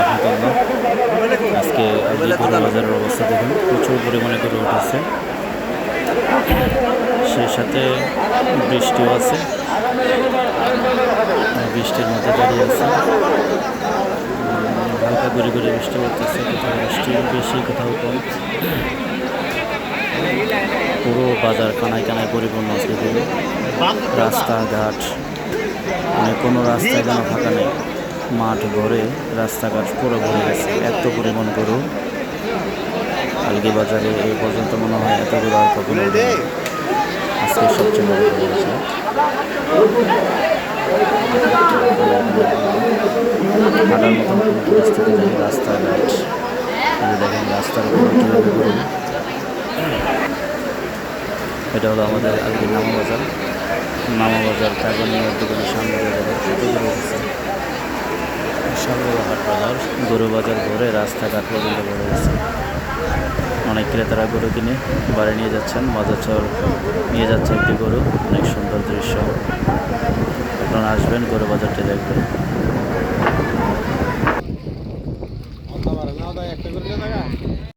রহমতুল্লাহ আজকে গরু বাজারের অবস্থা দেখুন প্রচুর পরিমাণে গরু উঠেছে সেই সাথে বৃষ্টিও আছে বৃষ্টির মধ্যে দাঁড়িয়ে আছে হালকা গুড়ি গুড়ি বৃষ্টি পড়তেছে কোথাও বৃষ্টি বেশি কোথাও কম পুরো বাজার কানায় কানায় পরিপূর্ণ গরু রাস্তাঘাট মানে কোনো রাস্তায় যেন ফাঁকা নেই মাঠ ভরে রাস্তাঘাট পুরো ভরে গেছে এত পরিমাণ গরু। আলগি বাজারে এই পর্যন্ত মনে হয় এত গরু আর কখনো আজকে সবচেয়ে বড় গরু আছে রাস্তাঘাট। এটা হলো আমাদের আলগির নামা বাজার। নামা বাজার দোকানের বাজার, গরু বাজার ভরে রাস্তাঘাট পর্যন্ত ভরে গেছে। অনেক ক্রেতারা গরু কিনে বাড়ি নিয়ে যাচ্ছেন, বাজার চর নিয়ে যাচ্ছে একটি গরু। অনেক সুন্দর দৃশ্য। আপনারা আসবেন, গরু বাজারটি দেখবেন।